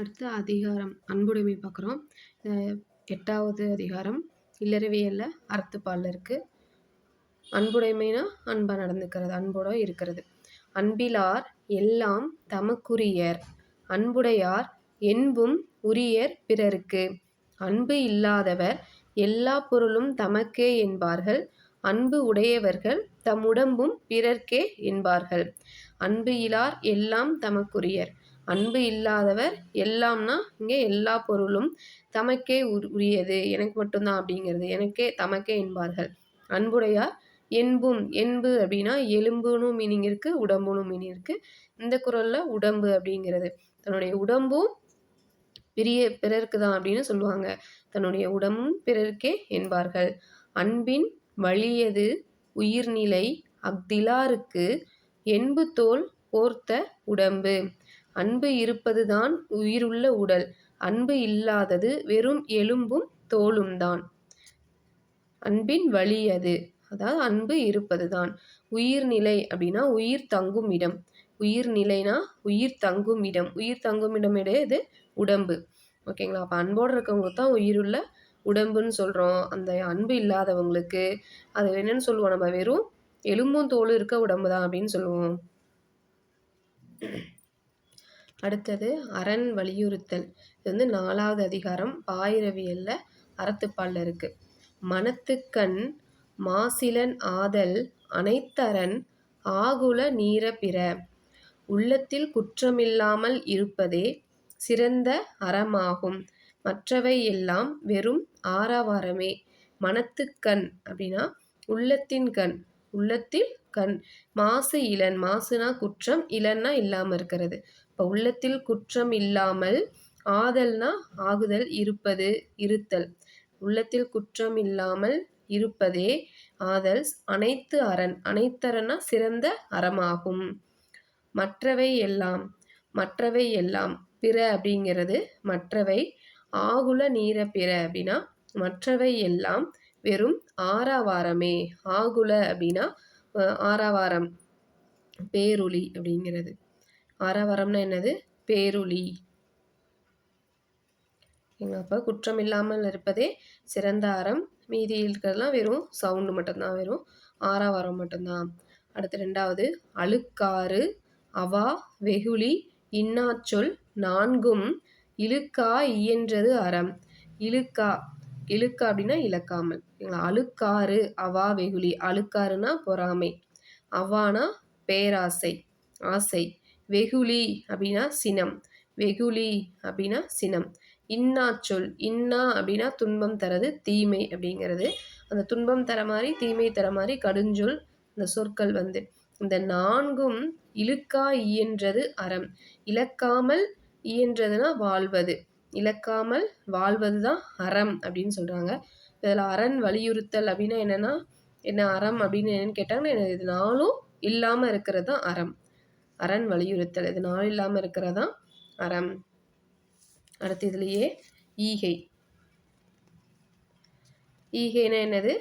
அடுத்து அதிகாரம் அன்புடைமை பார்க்குறோம். எட்டாவது அதிகாரம் இல்லறவியல்ல அறத்துப்பாலில் இருக்குது அன்புடைமைனா அன்பாக நடந்துக்கிறது அன்போட இருக்கிறது. அன்பிலார் எல்லாம் தமக்குரியர் அன்புடையார் என்பும் உரியர் பிறருக்கு. அன்பு இல்லாதவர் எல்லா பொருளும் தமக்கே என்பார்கள் அன்பு உடையவர்கள் தம் உடம்பும் பிறர்க்கே என்பார்கள். அன்பு இலார் எல்லாம் தமக்குரியர் அன்பு இல்லாதவர் எல்லாம்னா இங்கே எல்லா பொருளும் தமக்கே உரியது. எனக்கு மட்டும்தான் அப்படிங்கிறது. எனக்கே தமக்கே என்பார்கள். அன்புடையார் என்பும் என்பு அப்படின்னா எலும்புனும் மீனிங் இருக்குது உடம்புனும் மீனிங் இருக்குது இந்த குரலில் உடம்பு அப்படிங்கிறது. தன்னுடைய உடம்பும் பிரிய பிறருக்கு தான் அப்படின்னு சொல்லுவாங்க. தன்னுடைய உடம்பும் பிறருக்கே என்பார்கள். அன்பின் வலியது உயிர்நிலை அக்திலாருக்கு என்பு தோல் போர்த்த உடம்பு. அன்பு இருப்பதுதான் உயிருள்ள உடல். அன்பு இல்லாதது வெறும் எலும்பும் தோலும் தான். அன்பின் வழி அது. அதாவது அன்பு இருப்பது தான் உயிர்நிலை அப்படின்னா உயிர் தங்கும் இடம். உயிர் நிலைனா உயிர் தங்கும் இடம். உயிர் தங்கும் இடம் இது உடம்பு. ஓகேங்களா அப்போ அன்போடு இருக்கவங்களுக்கு தான் உயிருள்ள உடம்புன்னு சொல்கிறோம் அந்த அன்பு இல்லாதவங்களுக்கு அது என்னன்னு சொல்லுவோம். நம்ம வெறும் எலும்பும் தோலும் இருக்க உடம்பு தான் அப்படின்னு சொல்லுவோம். அடுத்தது அரண் வலியுறுத்தல். இது வந்து நாலாவது அதிகாரம் பாயிரவியல்ல அறத்துப்பாலில் இருக்குது மனத்துக்கண் மாசிலன் ஆதல் அனைத்தரன் ஆகுல நீர பிற. உள்ளத்தில் குற்றமில்லாமல் இருப்பதே சிறந்த அறமாகும். மற்றவை எல்லாம் வெறும் ஆரவாரமே. மனத்துக்கண் அப்படின்னா உள்ளத்தின் கண். உள்ளத்தில் கண். மாசு இளன். மாசுனா குற்றம். இளன்னா இல்லாமல் இருக்கிறது. இப்போ உள்ளத்தில் குற்றம் இல்லாமல் ஆதல்னா ஆகுதல் இருப்பது இருத்தல். உள்ளத்தில் குற்றம் இல்லாமல் இருப்பதே ஆதல் அனைத்து அரண். அனைத்தரனா சிறந்த அறமாகும். மற்றவை எல்லாம் மற்றவை எல்லாம் பிற அப்படிங்கிறது மற்றவை. ஆகுல நீர பிற அப்படின்னா மற்றவை எல்லாம் வெறும் ஆறாவாரமே. ஆகுல அப்படின்னா ஆறாவாரம் பேரொளி அப்படிங்கிறது. ஆறாவாரம்னா என்னது? பேரொளி. அப்போ குற்றம் இல்லாமல் இருப்பதே சிறந்த அறம். மீதி இருக்கிறதுலாம் வெறும் சவுண்டு மட்டும்தான் வெறும் ஆறாவரம் மட்டும்தான். அடுத்து ரெண்டாவது அழுக்காறு அவா வெகுளி இன்னாச்சொல் நான்கும். இழுக்கா இயன்றது அறம். இழுக்கா இழுக்கா அப்படின்னா இழக்காமல். அழுக்காறு அவா வெகுளி. அழுக்காறுனா பொறாமை. அவானா பேராசை ஆசை. வெகுளி அப்படின்னா சினம். வெகுளி அப்படின்னா சினம். இன்னா சொல். இன்னா அப்படின்னா துன்பம் தரது தீமை அப்படிங்கிறது. அந்த துன்பம் தர மாதிரி தீமை தர மாதிரி கடுஞ்சொல் இந்த சொற்கள் வந்து. இந்த நான்கும் இழுக்கா இயன்றது அறம். இழக்காமல் இயன்றதுனா வாழ்வது. இழக்காமல் வாழ்வது தான் அறம் அப்படின்னு சொல்கிறாங்க இதில் அரண் வலியுறுத்தல் அப்படின்னா என்னென்னா என்ன அறம் அப்படின்னு என்னென்னு கேட்டாங்கன்னா இது நாளும் இல்லாமல் இருக்கிறது தான் அறம். அரண் வலியுறுத்தல். இது நாள் இல்லாமல் இருக்கிறதான் அறம். அடுத்து இதுலேயே ஈகை. ஈகைனா என்னது?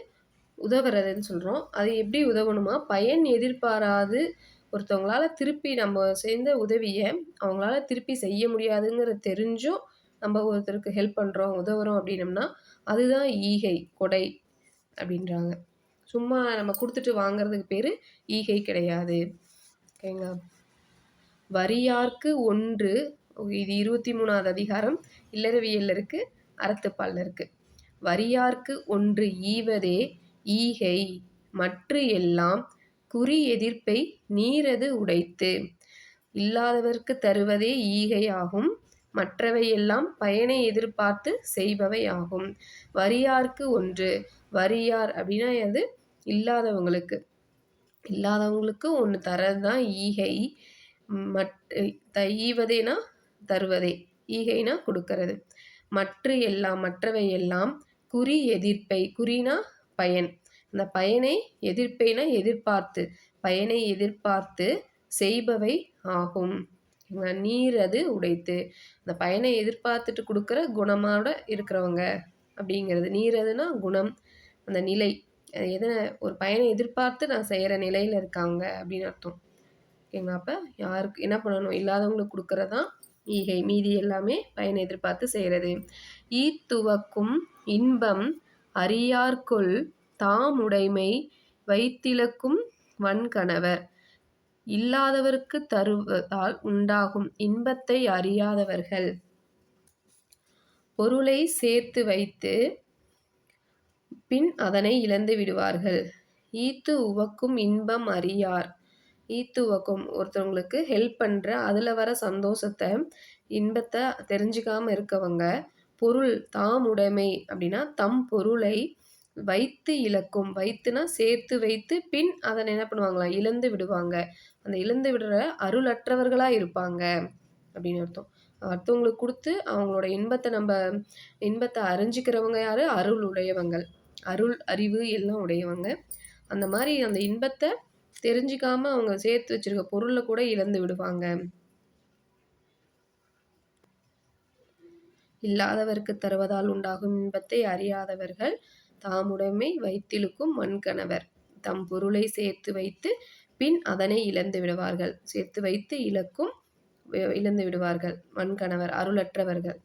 உதவுறதுன்னு சொல்கிறோம் அது எப்படி உதவணுமா? பயன் எதிர்பாராது ஒருத்தவங்களால திருப்பி நம்ம சேர்ந்த உதவியை அவங்களால திருப்பி செய்ய முடியாதுங்கிற தெரிஞ்சும் நம்ம ஒருத்தருக்கு ஹெல்ப் பண்ணுறோம் உதவுறோம் அப்படின்னம்னா அதுதான் ஈகை கொடை அப்படின்றாங்க. சும்மா நம்ம கொடுத்துட்டு வாங்குறதுக்கு பேர் ஈகை கிடையாது. ஓகேங்களா? வரியார்க்கு ஒன்று இது இருபத்தி மூணாவது அதிகாரம் இல்லறவியலில் இருக்கு அறத்துப்பாலில் இருக்கு வரியார்க்கு ஒன்று ஈவதே ஈகை மற்ற எல்லாம் குறி எதிர்ப்பை நீரது உடைத்து. இல்லாதவர்க்கு தருவதே ஈகை ஆகும் மற்றவையெல்லாம் பயனை எதிர்பார்த்து செய்பவை ஆகும். வரியார்க்கு ஒன்று வரியார் அப்படின்னா அது இல்லாதவங்களுக்கு. இல்லாதவங்களுக்கு ஒன்று தரது தான் ஈகை. மட் ஈவதேனா தருவதே ஈகைனா கொடுக்கறது. மற்ற எல்லாம் மற்றவை எல்லாம் குறி எதிர்ப்பை குறினா பயன். அந்த பயனை எதிர்ப்பைனா எதிர்பார்த்து பயனை எதிர்பார்த்து செய்பவை ஆகும். நீர் அது உடைத்து அந்த பயனை எதிர்பார்த்துட்டு கொடுக்குற குணமோட இருக்கிறவங்க அப்படிங்கிறது. நீர் அதுனா குணம் அந்த நிலை. எதனை ஒரு பயனை எதிர்பார்த்து நான் செய்கிற நிலையில் இருக்காங்க அப்படின்னு அர்த்தம். ஓகேங்களா? அப்போ யாருக்கு என்ன பண்ணணும்? இல்லாதவங்களுக்கு கொடுக்குறதான் ஈகை மீதி எல்லாமே பயனை எதிர்பார்த்து செய்கிறது ஈத்துவக்கும் இன்பம் அறியார்க்குள் தாமுடைமை வைத்திலக்கும் வன்கணவர். இல்லாதவருக்கு தருவதால் உண்டாகும் இன்பத்தை அறியாதவர்கள். பொருளை சேர்த்து வைத்து பின் அதனை இழந்து விடுவார்கள். ஈத்து உவக்கும் இன்பம் அறியார். ஈத்துவக்கும். ஒருத்தவங்களுக்கு ஹெல்ப் பண்ணுற அதில் வர சந்தோஷத்தை இன்பத்தை தெரிஞ்சுக்காமல் இருக்கவங்க பொருள் தாம் உடைமை அப்படின்னா தம் பொருளை வைத்து இழக்கும். வைத்துனா சேர்த்து வைத்து பின் அதை என்ன பண்ணுவாங்களா இழந்து விடுவாங்க. அந்த இழந்து விடுற அருளற்றவர்களாக இருப்பாங்க அப்படின்னு அர்த்தம். அடுத்தவங்களுக்கு கொடுத்து அவங்களோட இன்பத்தை நம்ம இன்பத்தை அறிஞ்சிக்கிறவங்க யார்? அருள் உடையவங்கள் அருள் அறிவு எல்லாம் உடையவங்க. அந்த மாதிரி அந்த இன்பத்தை தெரிஞ்சிக்காம அவங்க சேர்த்து வச்சிருக்க பொருளை கூட இழந்து விடுவாங்க. இல்லாதவருக்கு தருவதால் உண்டாகும் இன்பத்தை அறியாதவர்கள் தாமுடைமை வைத்திலுக்கும் மண்கணவர். தம் பொருளை சேர்த்து வைத்து பின் அதனை இழந்து விடுவார்கள். சேர்த்து வைத்து இழக்கும் இழந்து விடுவார்கள். மண்கணவர் அருளற்றவர்கள்.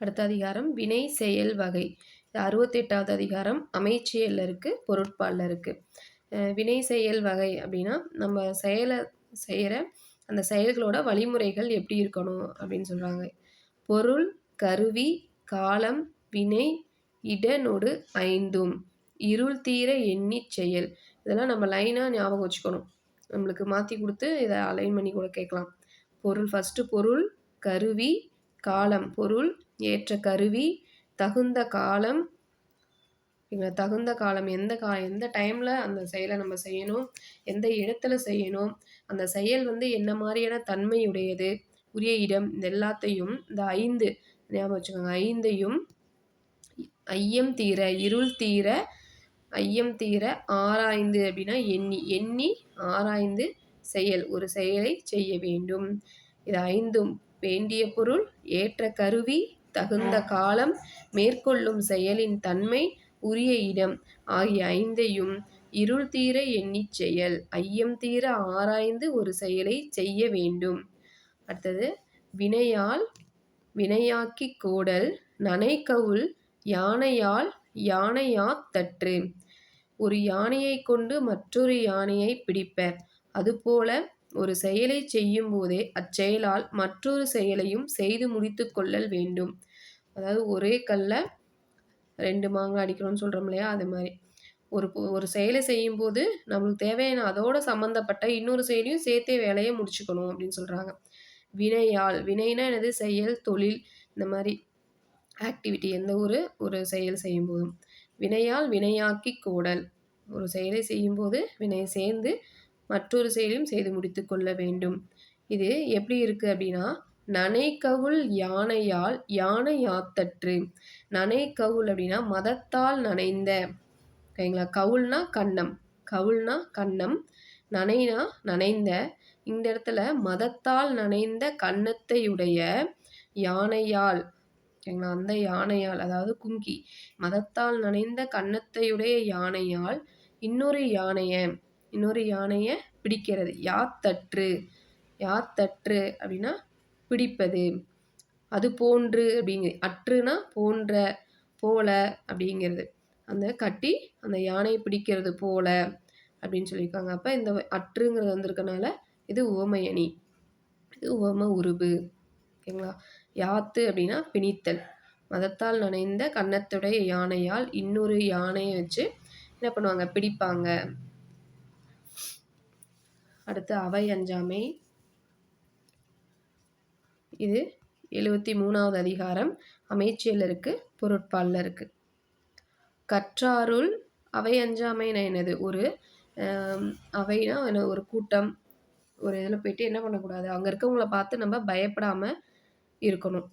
அடுத்த அதிகாரம் வினை செயல் வகை. அறுபத்தெட்டாவது அதிகாரம் அமைச்சியல்ல இருக்குது பொருட்பாலில் இருக்குது வினை செயல் வகை அப்படின்னா நம்ம செயலை செய்கிற அந்த செயல்களோட வழிமுறைகள் எப்படி இருக்கணும் அப்படின்னு சொல்கிறாங்க பொருள் கருவி காலம் வினை இடனொடு ஐந்தும். இருள் தீர எண்ணி செயல். இதெல்லாம் நம்ம லைனாக ஞாபகம் வச்சுக்கணும். நம்மளுக்கு மாற்றி கொடுத்து இதை அலைன் பண்ணி கூட கேட்கலாம். பொருள் ஃபஸ்ட்டு பொருள் கருவி காலம். பொருள் ஏற்ற கருவி தகுந்த காலம் தகுந்த காலம் எந்த கா எந்த டைமில் அந்த செயலை நம்ம செய்யணும் எந்த இடத்துல செய்யணும் அந்த செயல் வந்து என்ன மாதிரியான தன்மையுடையது உரிய இடம் இந்த எல்லாத்தையும் இந்த ஐந்து ஞாபகம் வச்சுக்கோங்க ஐந்தையும் ஐயம் தீர இருள் தீர ஐயம் தீர ஆராய்ந்து அப்படின்னா எண்ணி எண்ணி ஆராய்ந்து செயல் ஒரு செயலை செய்ய வேண்டும். இது ஐந்தும் வேண்டிய பொருள் ஏற்ற கருவி தகுந்த காலம் மேற்கொள்ளும் செயலின் தன்மை உரிய இடம். ஆகிய ஐந்தையும் இருள் தீர எண்ணி செயல் ஐயம் தீர ஆராய்ந்து ஒரு செயலை செய்ய வேண்டும். அடுத்தது வினையால் வினையாக்கி கோடல் நனைக்கவுள் யானையால் யானையாத்தற்று ஒரு யானையை கொண்டு மற்றொரு யானையை பிடிப்பர் அதுபோல ஒரு செயலை செய்யும் போதே அச்செயலால் மற்றொரு செயலையும் செய்து முடித்து கொள்ளல் வேண்டும். அதாவது ஒரே கல்ல ரெண்டு மாங்காய் அடிக்கணும்னு சொல்கிறோம் இல்லையா? அது மாதிரி. ஒரு ஒரு செயலை செய்யும்போது நம்மளுக்கு தேவையான அதோட சம்மந்தப்பட்ட இன்னொரு செயலையும் சேர்த்தே வேலையை முடிச்சுக்கணும் அப்படின்னு சொல்கிறாங்க வினையால் வினைனா எனது செயல் தொழில் இந்த மாதிரி ஆக்டிவிட்டி எந்த ஒரு ஒரு செயல் செய்யும்போதும் வினையால் வினையாக்கி கூடல். ஒரு செயலை செய்யும்போது வினை சேர்ந்து மற்றொரு செயலையும் செய்து முடித்து கொள்ள வேண்டும். இது எப்படி இருக்குது அப்படின்னா நனைக்கவுள் யானையால் யானை யாத்தற்று. நனைக்கவுள் அப்படின்னா மதத்தால் நனைந்த. ஓகேங்களா? கவுள்னா கண்ணம். கவுள்னா கண்ணம். நனைனா நனைந்த. இந்த இடத்துல மதத்தால் நனைந்த கன்னத்தையுடைய யானையால் ஓகேங்களா? அந்த யானையால் அதாவது குங்கி. மதத்தால் நனைந்த கன்னத்தையுடைய யானையால் இன்னொரு யானையை இன்னொரு யானையை பிடிக்கிறது. யாத்தற்று யாத்தற்று அப்படின்னா பிடிப்பது. அது போன்று அப்படிங்கிறது. அற்றுனா போன்ற போல அப்படிங்கிறது. அந்த கட்டி அந்த யானையை பிடிக்கிறது போல அப்படின்னு சொல்லியிருக்காங்க. அப்போ இந்த அற்றுங்கிறது வந்திருக்கனால இது உவமையணி இது உவம உருபு. ஓகேங்களா? யாத்து அப்படின்னா பிணித்தல். மதத்தால் நனைந்த கன்னத்துடைய யானையால் இன்னொரு யானையை வச்சு என்ன பண்ணுவாங்க? பிடிப்பாங்க. அடுத்து அவை அஞ்சாமை. இது எழுபத்தி மூணாவது அதிகாரம். அமைச்சியல் இருக்குது பொருட்பாலில் இருக்குது கற்றாருள் அவை அஞ்சாமைனா என்னது? ஒரு அவைனா ஒரு கூட்டம். ஒரு இதில் போயிட்டு என்ன பண்ணக்கூடாது? அங்கே இருக்கவங்கள பார்த்து நம்ம பயப்படாமல் இருக்கணும்.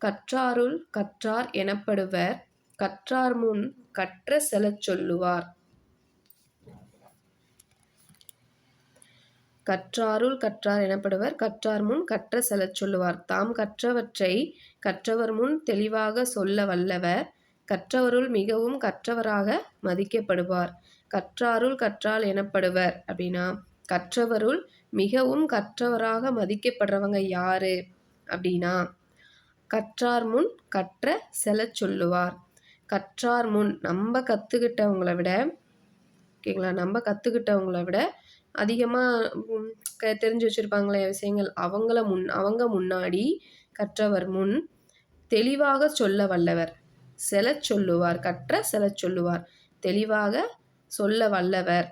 கற்றாருள் கற்றார் எனப்படுவர். கற்றார் முன் கற்ற செல சொல்லுவார். கற்றாருள் கற்றார் எனப்படுவர். கற்றார் முன் கற்ற செலச் சொல்லுவார். தாம் கற்றவற்றை கற்றவர் முன் தெளிவாக சொல்ல வல்லவர். கற்றவருள் மிகவும் கற்றவராக மதிக்கப்படுவார். கற்றாருள் கற்றால் எனப்படுவர் அப்படின்னா கற்றவருள் மிகவும் கற்றவராக மதிக்கப்படுறவங்க யாரு அப்படின்னா கற்றார் முன் கற்ற செலச் சொல்லுவார். கற்றார் முன் நம்ம கற்றுக்கிட்டவங்கள விட ஓகேங்களா? நம்ம கற்றுக்கிட்டவங்கள விட அதிகமாக க தெரிஞ்சு வச்சுருப்பாங்களே விஷயங்கள். அவங்கள முன் அவங்க முன்னாடி கற்றவர் முன் தெளிவாக சொல்ல வல்லவர். செல சொல்லுவார் கற்ற செல சொல்லுவார். தெளிவாக சொல்ல வல்லவர்.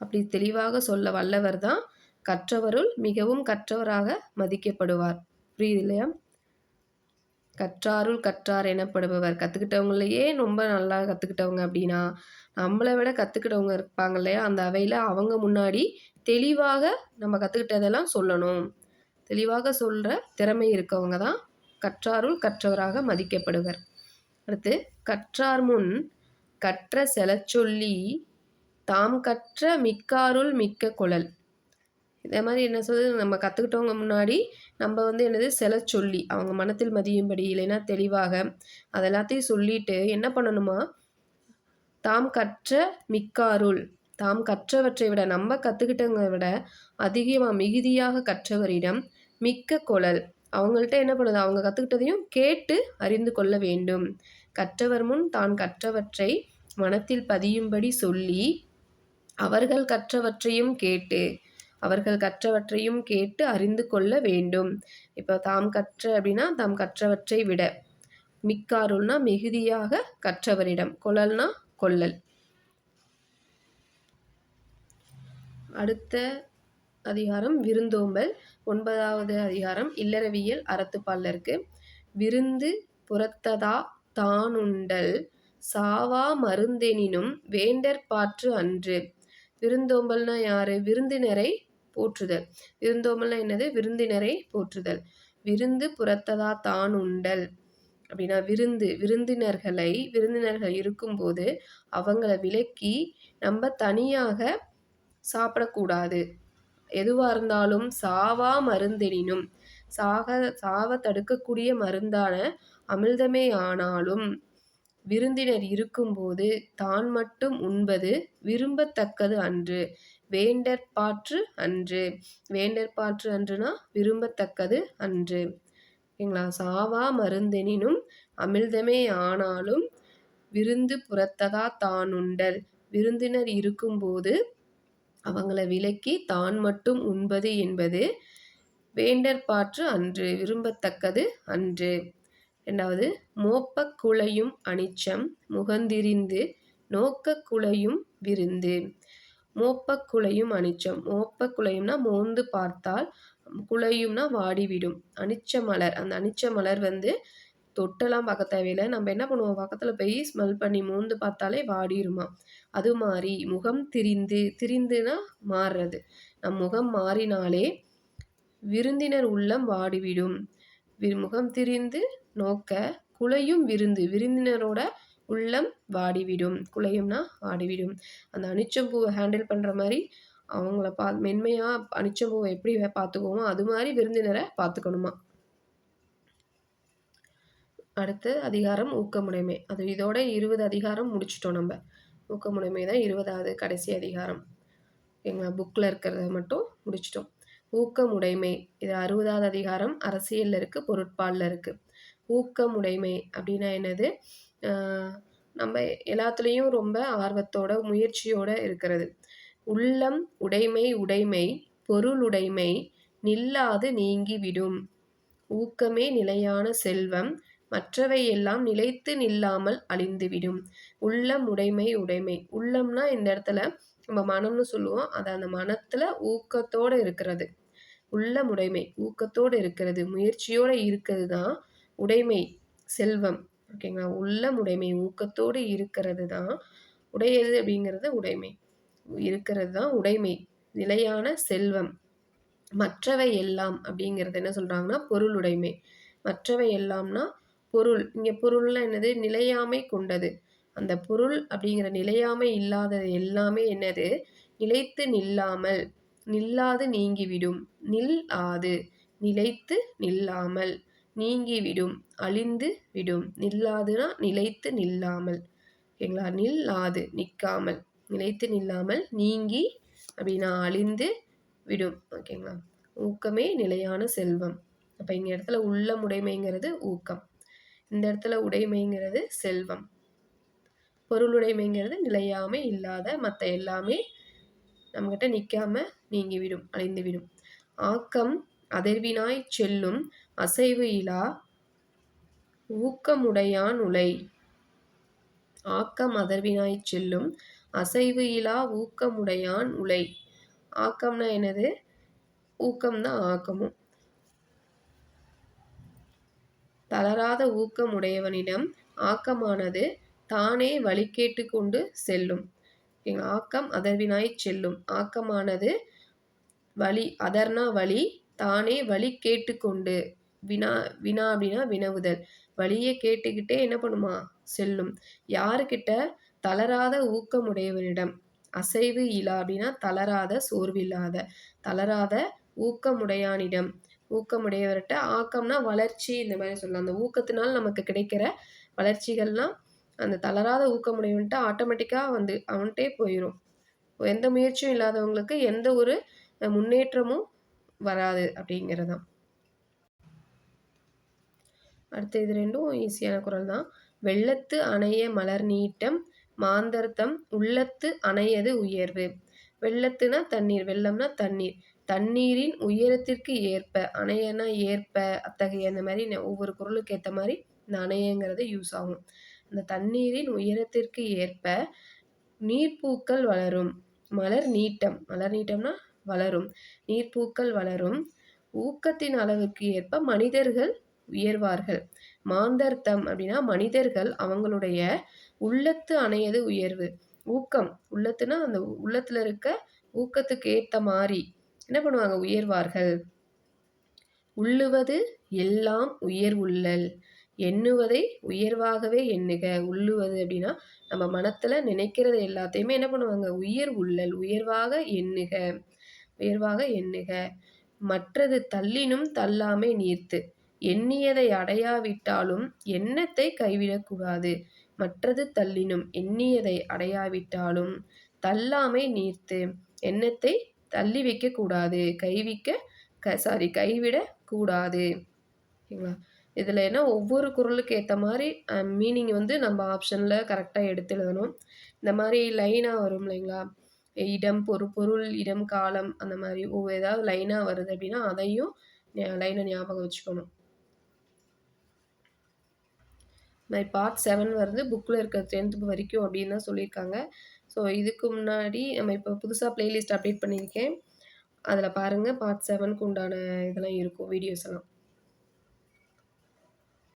அப்படி தெளிவாக சொல்ல வல்லவர் தான் கற்றவருள் மிகவும் கற்றவராக மதிக்கப்படுவார். புரியுது இல்லையா? கற்றாருள் கற்றார் எனப்படுபவர். கற்றுக்கிட்டவங்களையே ரொம்ப நல்லா கற்றுக்கிட்டவங்க அப்படின்னா நம்மளை விட கற்றுக்கிட்டவங்க இருப்பாங்க இல்லையா? அந்த அவையில் அவங்க முன்னாடி தெளிவாக நம்ம கற்றுக்கிட்டதெல்லாம் சொல்லணும். தெளிவாக சொல்கிற திறமை இருக்கவங்க தான் கற்றாருள் கற்றவராக மதிக்கப்படுவர். அடுத்து கற்றார் முன் கற்ற செலச்சொல்லி தாம் கற்ற மிக்காருள் மிக்க குழல். இதே மாதிரி என்ன சொல்றது? நம்ம கற்றுக்கிட்டவங்க முன்னாடி நம்ம வந்து என்னது செல சொல்லி அவங்க மனத்தில் மதியும்படி இல்லைன்னா தெளிவாக அதெல்லாத்தையும் சொல்லிட்டு என்ன பண்ணணுமா? தாம் கற்ற மிக்காருள் தாம் கற்றவற்றை விட நம்ம கற்றுக்கிட்டவங்க விட அதிகமாக மிகுதியாக கற்றவரிடம் மிக்க குழல். அவங்கள்ட்ட என்ன பண்ணுது? அவங்க கற்றுக்கிட்டதையும் கேட்டு அறிந்து கொள்ள வேண்டும். கற்றவர் முன் தான் கற்றவற்றை மனத்தில் பதியும்படி சொல்லி அவர்கள் கற்றவற்றையும் கேட்டு அவர்கள் கற்றவற்றையும் கேட்டு அறிந்து கொள்ள வேண்டும். இப்போ தாம் கற்ற அப்படின்னா தாம் கற்றவற்றை விட. மிக்காருள்னா மிகுதியாக கற்றவரிடம். கொள்ளல்னா கொள்ளல். அடுத்த அதிகாரம் விருந்தோம்பல். ஒன்பதாவது அதிகாரம் இல்லறவியல் அறத்துப்பாலில் இருக்கு விருந்து புறத்ததா தானுண்டல். சாவா மருந்தெனினும் வேண்டற்பாற்று அன்று. விருந்தோம்பல்னா யாரு? விருந்தினரை போற்றுதல். விருந்தோம்பல்னா என்னது? விருந்தினரை போற்றுதல். விருந்து புறத்ததா தான் உண்டல். அப்படின்னா விருந்து விருந்தினர்களை விருந்தினர்கள் இருக்கும்போது அவங்கள விலக்கி நம்ம தனியாக சாப்பிடக்கூடாது. எதுவாக இருந்தாலும் சாவா மருந்தெனினும். சாக சாவ தடுக்கக்கூடிய மருந்தான அமிழ்தமே ஆனாலும் விருந்தினர் இருக்கும்போது தான் மட்டும் உண்பது விரும்பத்தக்கது அன்று. வேண்டற்பாற்று அன்று. வேண்டற்பாற்று அன்றுனா விரும்பத்தக்கது அன்று. ஓகேங்களா? சாவா மருந்தெனினும் அமிழ்தமே ஆனாலும் விருந்து புறத்ததா தானுண்டல் விருந்தினர் இருக்கும்போது அவங்கள விலக்கி தான் மட்டும் உண்பது என்பது வேண்டற்பாற்று அன்று விரும்பத்தக்கது அன்று. ரெண்டாவது மோப்பக் குலையும் அனிச்சம் முகந்திரிந்து நோக்கக் குலையும் விருந்து. மோப்பக் குலையும் அனிச்சம். மோப்பக் குலையும்னா மோந்து பார்த்தால் குலையும்னா வாடிவிடும். அனிச்ச மலர் அந்த அனிச்ச மலர் வந்து தொட்டெல்லாம் பார்க்க தேவையில்லை. நம்ம என்ன பண்ணுவோம்? பக்கத்தில் போய் ஸ்மெல் பண்ணி மோந்து பார்த்தாலே வாடிருமா? அது மாதிரி முகம் திரிந்து திரிந்துனா மாறுறது. நம் முகம் மாறினாலே விருந்தினர் உள்ளம் வாடிவிடும். முகம் திரிந்து நோக்க குலையும் விருந்து விருந்தினரோட உள்ளம் வாடிவிடும். குலையும்னா வாடிவிடும் அந்த அனிச்சம்பூவை ஹேண்டில் பண்ணுற மாதிரி அவங்கள பா மென்மையாக அனிச்சம்பூவை எப்படி பார்த்துக்குவோமோ அது மாதிரி விருந்தினரை பார்த்துக்கணுமா? அடுத்து அதிகாரம் ஊக்கமுடைமை. அது இதோட இருபது அதிகாரம் முடிச்சிட்டோம் நம்ம. ஊக்கமுடைமை தான் இருபதாவது கடைசி அதிகாரம். எங்கள் புக்கில் இருக்கிறத மட்டும் முடிச்சிட்டோம். ஊக்கமுடைமை. இது அறுபதாவது அதிகாரம். அரசியலில் இருக்குது பொருட்பாலில் இருக்குது ஊக்கமுடைமை அப்படின்னா என்னது? நம்ம எல்லாத்துலேயும் ரொம்ப ஆர்வத்தோட முயற்சியோடு இருக்கிறது. உள்ளம் உடைமை உடைமை பொருளுடைமை நில்லாது நீங்கிவிடும். ஊக்கமே நிலையான செல்வம் மற்றவை எல்லாம் நிலைத்து நில்லாமல் அழிந்துவிடும். உள்ளம் உடைமை உடைமை. உள்ளம்னா இந்த இடத்துல நம்ம மனம்னு சொல்லுவோம். அது அந்த மனத்தில் ஊக்கத்தோடு இருக்கிறது. உள்ளம் உடைமை ஊக்கத்தோடு இருக்கிறது முயற்சியோடு இருக்கிறது தான் உடைமை செல்வம் ஓகேங்களா? உள்ளம் உடைமை ஊக்கத்தோடு இருக்கிறது தான். உடையது அப்படிங்கிறது? உடைமை. இருக்கிறது தான் உடைமை. நிலையான செல்வம். மற்றவை எல்லாம் அப்படிங்கிறது என்ன சொல்கிறாங்கன்னா பொருள் உடைமை. மற்றவை எல்லாம்னா பொருள். இங்கே பொருள்லாம் என்னது? நிலையாமை கொண்டது. அந்த பொருள் அப்படிங்கிற நிலையாமை இல்லாதது எல்லாமே என்னது? நிலைத்து நில்லாமல். நில்லாது நீங்கிவிடும். நில் ஆது. நிலைத்து நில்லாமல். நீங்கிவிடும் அழிந்து விடும். நில்லாதுனா நிலைத்து நில்லாமல். ஓகேங்களா? நில்லாது நிற்காமல் நிலைத்து நில்லாமல் நீங்கி அப்படின்னா அழிந்து விடும். ஓகேங்களா? ஊக்கமே நிலையான செல்வம். அப்போ இங்கே இடத்துல உள்ளமுடைமைங்கிறது ஊக்கம். இந்த இடத்துல உடைமைங்கிறது செல்வம். பொருளுடைமைங்கிறது நிலையாமே இல்லாத மற்ற எல்லாமே நம்மகிட்ட நிற்காம நீங்கிவிடும் அழிந்துவிடும். ஆக்கம் அதிர்வினாய் செல்லும் அசைவு இலா ஊக்கமுடையான் உலை ஆக்கம் அதர்வினாய் செல்லும் அசைவு இலா ஊக்கமுடையான் உலை ஆக்கம்னா என்னது? ஊக்கம்னா ஆக்கமும். தளராத ஊக்கமுடையவனிடம் ஆக்கமானது தானே வழி கேட்டுக்கொண்டு செல்லும். ஆக்கம் அதர்வினாய் செல்லும். ஆக்கமானது வழி அதர்னா வழி தானே வழி கேட்டுக்கொண்டு வினா வினா அப்படின்னா வினவுதல். வழியை கேட்டுக்கிட்டே என்ன பண்ணுமா? செல்லும். யாருக்கிட்ட? தளராத ஊக்கமுடையவனிடம். அசைவு இலா அப்படின்னா தளராத சோர்வில்லாத. தளராத ஊக்கமுடையானிடம். ஊக்கமுடையவர்கிட்ட ஆக்கம்னா வளர்ச்சி இந்த மாதிரி சொல்லலாம். அந்த ஊக்கத்தினால் நமக்கு கிடைக்கிற வளர்ச்சிகள்லாம் அந்த தளராத ஊக்கமுடையவன்ட்டு ஆட்டோமேட்டிக்காக வந்து அவன்கிட்டே போயிடும் எந்த முயற்சியும் இல்லாதவங்களுக்கு எந்த ஒரு முன்னேற்றமும் வராது அப்படிங்கிறதான். அடுத்து இது ரெண்டும் ஈஸியான குரல் தான். வெள்ளத்து அணைய மலர் நீட்டம் மாந்தர்த்தம் உள்ளத்து அணையது உயர்வு. வெள்ளத்துனா தண்ணீர் வெள்ளம்னா தண்ணீர். தண்ணீரின் உயரத்திற்கு ஏற்ப அணையனா ஏற்ப அத்தகைய அந்த மாதிரி ஒவ்வொரு குரலுக்கு ஏற்ற மாதிரி இந்த அணையங்கிறது யூஸ் ஆகும். அந்த தண்ணீரின் உயரத்திற்கு ஏற்ப நீர்ப்பூக்கள் வளரும். மலர் நீட்டம் மலர் நீட்டம்னா வளரும். நீர்ப்பூக்கள் வளரும். ஊக்கத்தின் அளவுக்கு ஏற்ப மனிதர்கள் உயர்வார்கள். மாந்தர்த்தம் அப்படின்னா மனிதர்கள் அவங்களுடைய உள்ளத்து அணையது உயர்வு. ஊக்கம் உள்ளத்துனா அந்த உள்ளத்துல இருக்க ஊக்கத்துக்கு ஏற்ற மாதிரி என்ன பண்ணுவாங்க? உயர்வார்கள். உள்ளுவது எல்லாம் உயர் உள்ளல் எண்ணுவதை உயர்வாகவே எண்ணுக. உள்ளுவது அப்படின்னா நம்ம மனத்தில் நினைக்கிறது எல்லாத்தையுமே என்ன பண்ணுவாங்க? உயர் உள்ளல் உயர்வாக எண்ணுக. உயர்வாக எண்ணுக. மற்றது தள்ளினும் தள்ளாமே நீர்த்து. எண்ணியதை அடையாவிட்டாலும் எண்ணத்தை கைவிடக்கூடாது. மற்றது தள்ளினும் எண்ணியதை அடையாவிட்டாலும் தள்ளாமை நீர்த்து எண்ணத்தை தள்ளி வைக்கக்கூடாது. கைவிக்க க சாரி கைவிட கூடாது ஓகேங்களா? இதில் என்ன? ஒவ்வொரு குரலுக்கு ஏற்ற மாதிரி மீனிங் வந்து நம்ம ஆப்ஷனில் கரெக்டாக எடுத்து எழுதணும். இந்த மாதிரி லைனாக வரும் இல்லைங்களா? இடம் பொரு பொருள் இடம் காலம் அந்த மாதிரி. ஒவ்வொரு ஏதாவது லைனாக வருது அப்படின்னா அதையும் லைனை ஞாபகம் வச்சுக்கணும். மாதிரி பார்ட் செவன் வருது. புக்கில் இருக்க டென்த்து வரைக்கும் அப்படின்னு தான் சொல்லியிருக்காங்க. ஸோ இதுக்கு முன்னாடி நம்ம இப்போ புதுசாக ப்ளேலிஸ்ட் அப்டேட் பண்ணியிருக்கேன். அதில் பாருங்கள் பார்ட் செவனுக்கு உண்டான இதெல்லாம் இருக்கும் வீடியோஸ் எல்லாம்.